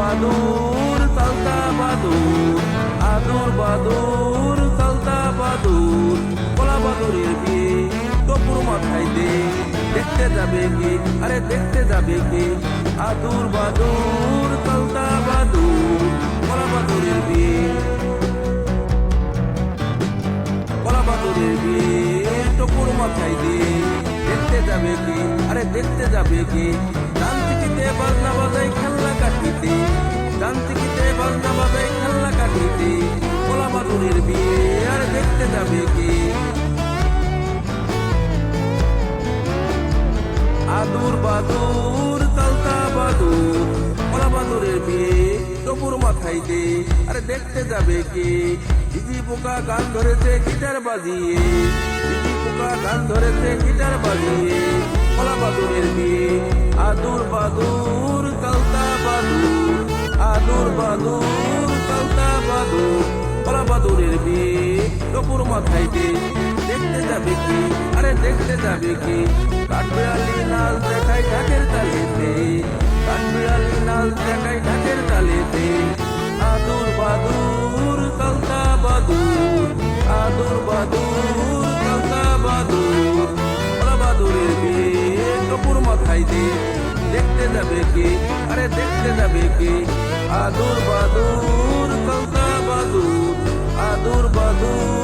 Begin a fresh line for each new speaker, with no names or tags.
বাদুর, তালতা বাদুর, আদুর বাদুর, তালতা বাদুর। কলা বাদুরের বিয়ে টপুর মাথায় দে, দেখতে যাবে কে? আরে দেখতে যাবে কে? আদুর বাদুর, তালতা বাদুর। কলা বাদুরের বিয়ে কলা বাদুরের বিয়ে টপুর মাথায় দিয়ে দেখতে যাবে কে? আরে দেখতে যাবে কে? যান্ত্রিকিতে বাজনা বাজাই খেলনা কাটিতে কলা বিয়ে আরে দেখতে যাবে কে? আদুর বাদুর, তালতা বাদুর, কলা বাদুরের বিয়ে টপুর মাথায় দে। আরে দেখতে যাবে কে? দিদি পোকা গান ধরেছে গিটার বাজিয়ে। দিদি পোকা গান ধরেছে গিটার বাজিয়ে। কলা বাদুরের বিয়ে, আদুর বাদুর, তালতা বাদুর, আদুর বাদুর, তালতা বাদুর। বাদুরের বিয়ে টপুর মাথায় দেখতে যাবে কি? আরে দেখতে যাবে কি? কাঠবিড়ালি নাচ দেখাই ঢাকের তালেতে। কাঠবিড়ালি নাচ দেখাই ঢাকের তালেতে। আদুর বাদুর, কালতা বাদুর। আদুর বাদুর, কালতা বাদুর। ওরা বাদুরের বিয়ে কপুর মাথায় দেখতে যাবে কি? আরে দেখতে যাবে কি? আদুর বাদুর, কালতা বাদুর। বাদুর কালতা বাদুর